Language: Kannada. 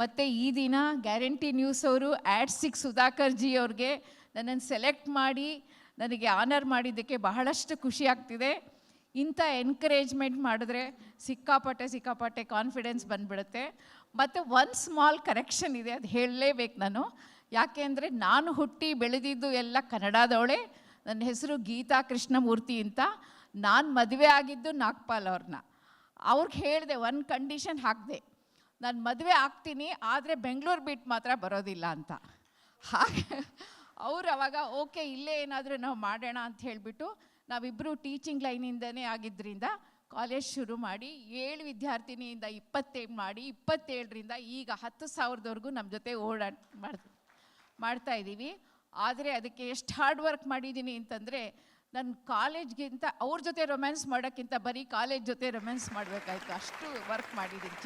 ಮತ್ತು ಈ ದಿನ ಗ್ಯಾರಂಟಿ ನ್ಯೂಸ್ ಅವರು ಆ್ಯಡ್ ಸಿಕ್ ಸುಧಾಕರ್ ಜಿ ಅವ್ರಿಗೆ ನನ್ನನ್ನು ಸೆಲೆಕ್ಟ್ ಮಾಡಿ ನನಗೆ ಆನರ್ ಮಾಡಿದ್ದಕ್ಕೆ ಬಹಳಷ್ಟು ಖುಷಿ ಆಗ್ತಿದೆ. ಇಂಥ ಎನ್ಕರೇಜ್ಮೆಂಟ್ ಮಾಡಿದ್ರೆ ಸಿಕ್ಕಾಪಟ್ಟೆ ಸಿಕ್ಕಾಪಟ್ಟೆ ಕಾನ್ಫಿಡೆನ್ಸ್ ಬಂದ್ಬಿಡುತ್ತೆ. ಮತ್ತು ಒಂದು ಸ್ಮಾಲ್ ಕರೆಕ್ಷನ್ ಇದೆ, ಅದು ಹೇಳಲೇಬೇಕು ನಾನು. ಯಾಕೆ ಅಂದರೆ ನಾನು ಹುಟ್ಟಿ ಬೆಳೆದಿದ್ದು ಎಲ್ಲ ಕನ್ನಡದವಳೆ. ನನ್ನ ಹೆಸರು ಗೀತಾ ಕೃಷ್ಣಮೂರ್ತಿ ಅಂತ. ನಾನು ಮದುವೆ ಆಗಿದ್ದು ನಾಗ್ಪಾಲ್ ಅವ್ರನ್ನ ಅವ್ರಿಗೆ ಹೇಳಿದೆ ಒಂದು ಕಂಡೀಷನ್ ಹಾಕಿದೆ. ನಾನು ಮದುವೆ ಆಗ್ತೀನಿ, ಆದರೆ ಬೆಂಗಳೂರು ಬಿಟ್ಟು ಮಾತ್ರ ಬರೋದಿಲ್ಲ ಅಂತ. ಹಾಗೆ ಅವ್ರು ಅವಾಗ, ಓಕೆ, ಇಲ್ಲೇ ಏನಾದರೂ ನಾವು ಮಾಡೋಣ ಅಂತ ಹೇಳಿಬಿಟ್ಟು ನಾವಿಬ್ಬರು ಟೀಚಿಂಗ್ ಲೈನಿಂದನೇ ಆಗಿದ್ದರಿಂದ ಕಾಲೇಜ್ ಶುರು ಮಾಡಿ, ಏಳು ವಿದ್ಯಾರ್ಥಿನಿಯಿಂದ ಇಪ್ಪತ್ತೇಳು ಮಾಡಿ, ಇಪ್ಪತ್ತೇಳರಿಂದ ಈಗ ಹತ್ತು ಸಾವಿರದವರೆಗೂ ನಮ್ಮ ಜೊತೆ ಓಡಾಟ ಮಾಡ್ ಮಾಡ್ತಾ ಇದ್ದೀವಿ ಆದರೆ ಅದಕ್ಕೆ ಎಷ್ಟು ಹಾರ್ಡ್ ವರ್ಕ್ ಮಾಡಿದ್ದೀನಿ ಅಂತಂದರೆ ನನ್ನ ಕಾಲೇಜ್ಗಿಂತ ಅವ್ರ ಜೊತೆ ರೊಮ್ಯಾನ್ಸ್ ಮಾಡೋಕ್ಕಿಂತ ಬರೀ ಕಾಲೇಜ್ ಜೊತೆ ರೊಮ್ಯಾನ್ಸ್ ಮಾಡಬೇಕಾಯ್ತು. ಅಷ್ಟು ವರ್ಕ್ ಮಾಡಿದ್ದೀನಿ